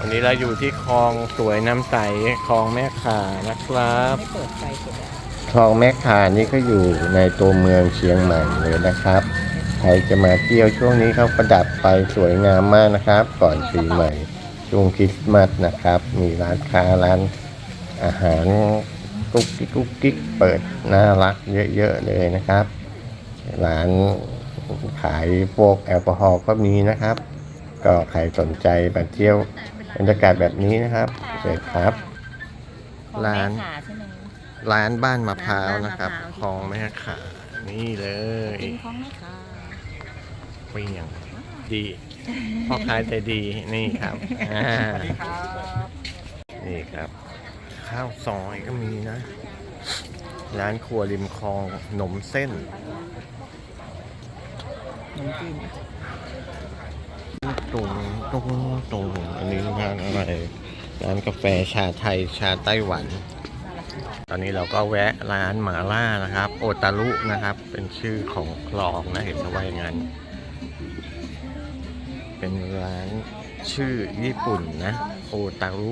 อันนี้เราอยู่ที่คลองสวยน้ำใสคลองแม่ขานะครับไม่เปิดไฟเสร็จแล้วคลองแม่ขานี่ก็อยู่ในตัวเมืองเชียงใหม่เลยนะครับ ใครจะมาเที่ยวช่วงนี้เขาประดับไฟสวยงามมากนะครับ ก่อนปีใหม่ ช่วงคริสต์มาสนะครับ มีร้านค้าร้านอาหารกุ๊กกิ๊กกุ๊กกิ๊กเปิดน่ารักเยอะๆเลยนะครับ ร้านขายพวกแอลกอฮอล์ก็มีนะครับ ก็ใครสนใจมาเที่ยว บรรยากาศแบบนี้นะครับเชิญครับของร้านแม่ขาใช่ไหมร้านบ้านมะพร้าวนะครับร้านบ้านมะพร้าวคลองแม่ขานี่เลยกินของแม่ขาเปรี้ยงดีพ่อขายแต่ดีนี่ครับอ่านี่ครับ ข้าวซอยก็มีนะ ร้านครัวริมคลองหนมเส้นขนมจีน ตุงตุงตุงอันนี้ร้านอะไรร้านกาแฟชาไทยชาไต้หวัน ตอนนี้เราก็แวะร้านหมาล่านะครับ โอตารุนะครับ เป็นชื่อของคลองนะเห็นเขาว่าอย่างนั้น เป็นร้านชื่อญี่ปุ่นนะ โอตารุ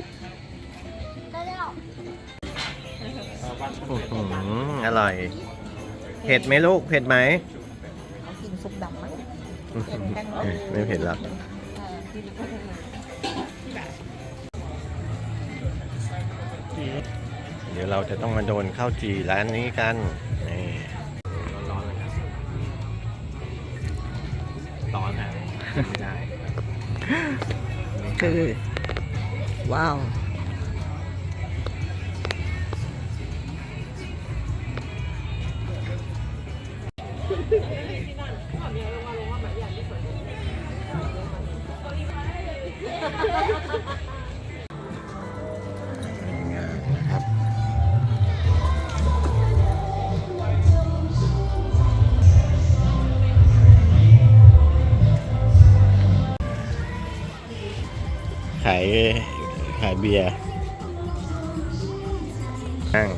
อื้อหืออร่อย เผ็ดไหมลูก เผ็ดไหมเขากินซุปดำมั้งไม่เผ็ดหรอก เดี๋ยวเราจะต้องมาโดนข้าวจีร้านนี้กัน นี่ร้อนๆเลยครับ ร้อนนะไม่ได้คือว้าว ขายขายเบียร์นั่ง